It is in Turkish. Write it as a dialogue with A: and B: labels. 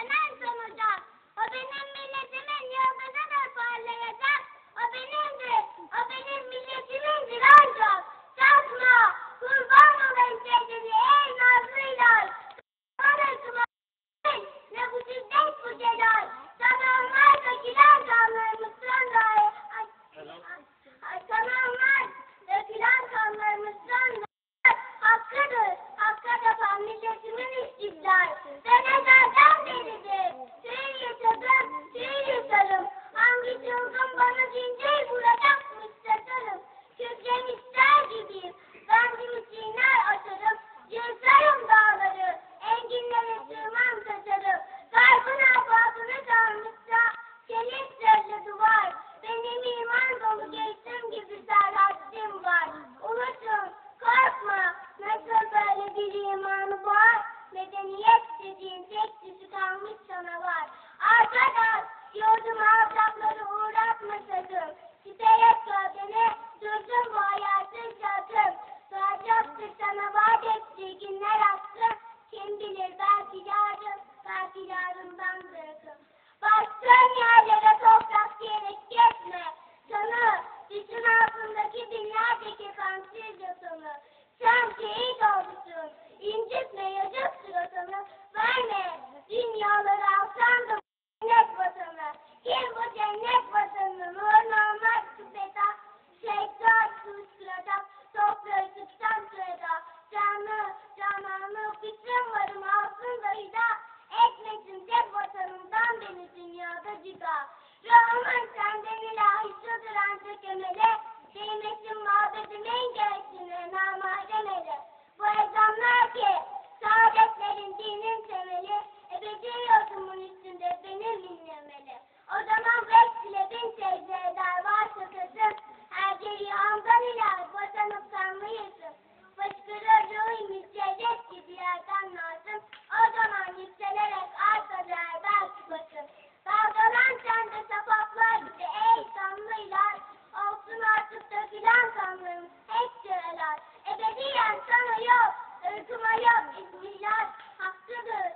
A: ben her O benim milletimin yıldızı da parlayacak. O benimdir. O benim milletimindir ancak. Çatma. Kurban olayım sevgili ey nazlı ilal. Arasıma ne bu şiddet bu celal. Cananlar da girer. medeniyet dediğin tek düzü kalmış sana var. Arkadaş yurdum alçakları uğratma sakın. Siteye gövdene durdum bu hayatın çatım. Doğacaktır sana vaat ettiği günler aslında. Kim bilir belki yarın. Da Hayır, bizler haklıdır.